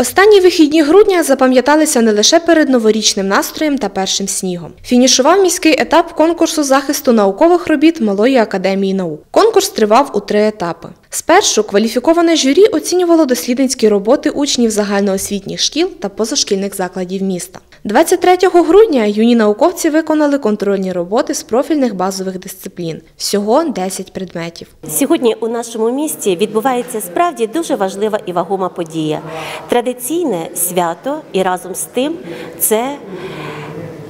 Останні вихідні грудня запам'яталися не лише перед новорічним настроєм та першим снігом. Фінішував міський етап конкурсу захисту наукових робіт Малої академії наук. Конкурс тривав у три етапи. Спершу кваліфіковане журі оцінювало дослідницькі роботи учнів загальноосвітніх шкіл та позашкільних закладів міста. 23 грудня юні науковці виконали контрольні роботи з профільних базових дисциплін. Всього 10 предметів. Сьогодні у нашому місті відбувається справді дуже важлива і вагома подія. Традиційне свято, і разом з тим це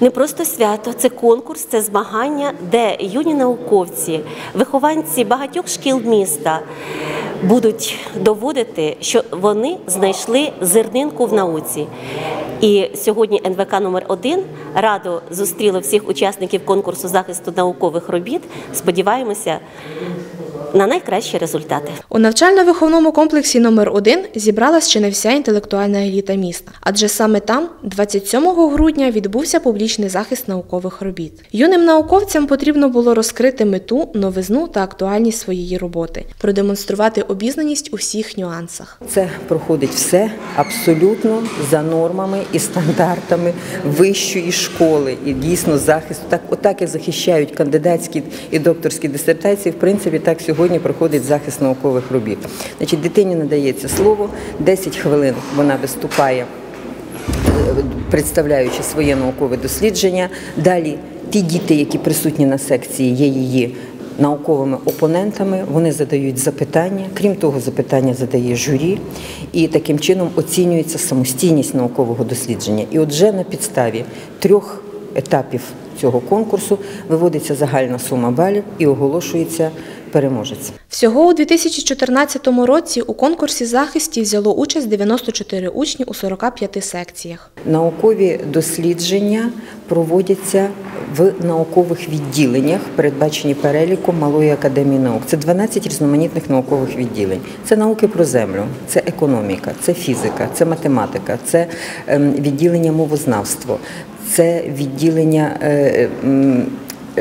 не просто свято, це конкурс, це змагання, де юні науковці, вихованці багатьох шкіл міста будуть доводити, що вони знайшли зернинку в науці. І сьогодні НВК номер 1 радо зустріло всіх учасників конкурсу захисту наукових робіт. Сподіваємося на найкращі результати. У навчально-виховному комплексі номер 1 зібралась ще не вся інтелектуальна еліта міста, адже саме там, 27 грудня, відбувся публічний захист наукових робіт. Юним науковцям потрібно було розкрити мету, новизну та актуальність своєї роботи, продемонструвати обізнаність у всіх нюансах. Це проходить все абсолютно за нормами і стандартами вищої школи. І дійсно захист, так, отак як захищають кандидатські і докторські дисертації, в принципі, так сьогодні проходить захист наукових робіт. Значить, дитині надається слово, 10 хвилин вона виступає представляючи своє наукове дослідження. Далі ті діти, які присутні на секції, є її науковими опонентами, вони задають запитання. Крім того, запитання задає журі, і таким чином оцінюється самостійність наукового дослідження. І отже, на підставі трьох етапів цього конкурсу виводиться загальна сума балів і оголошується переможець. Всього у 2014 році у конкурсі захистів взяло участь 94 учні у 45 секціях. Наукові дослідження проводяться в наукових відділеннях, передбачені переліком Малої академії наук. Це 12 різноманітних наукових відділень. Це науки про землю, це економіка, це фізика, це математика, це ем, відділення мовознавство, це відділення. е,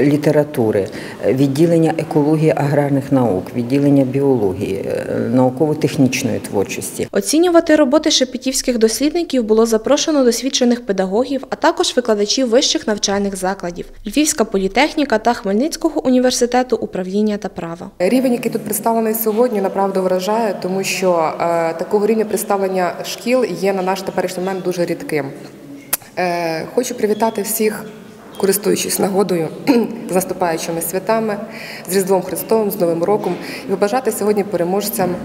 Літератури, відділення екології аграрних наук, відділення біології, е, науково-технічної творчості. Оцінювати роботи шепетівських дослідників було запрошено досвідчених педагогів, а також викладачів вищих навчальних закладів Львівська політехніка та Хмельницького університету управління та права. Рівень, який тут представлений сьогодні, направду вражає, тому що е, такого рівня представлення шкіл є на наш теперішній момент дуже рідким. Е, хочу привітати всіх, користуючись нагодою з наступаючими святами, з Різдвом Христовим, з Новим роком, і побажати сьогодні переможцям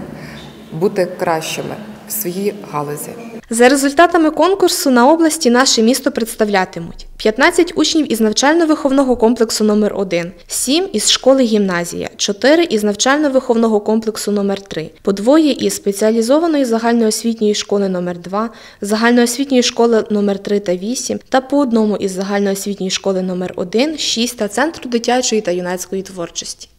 бути кращими в своїй галузі. За результатами конкурсу на області наше місто представлятимуть 15 учнів із навчально-виховного комплексу номер 1 7 із школи гімназія, 4 із навчально-виховного комплексу номер 3 по двоє із спеціалізованої загальноосвітньої школи номер 2 загальноосвітньої школи номер 3 та 8 та по одному із загальноосвітньої школи номер 1 6 та Центру дитячої та юнацької творчості.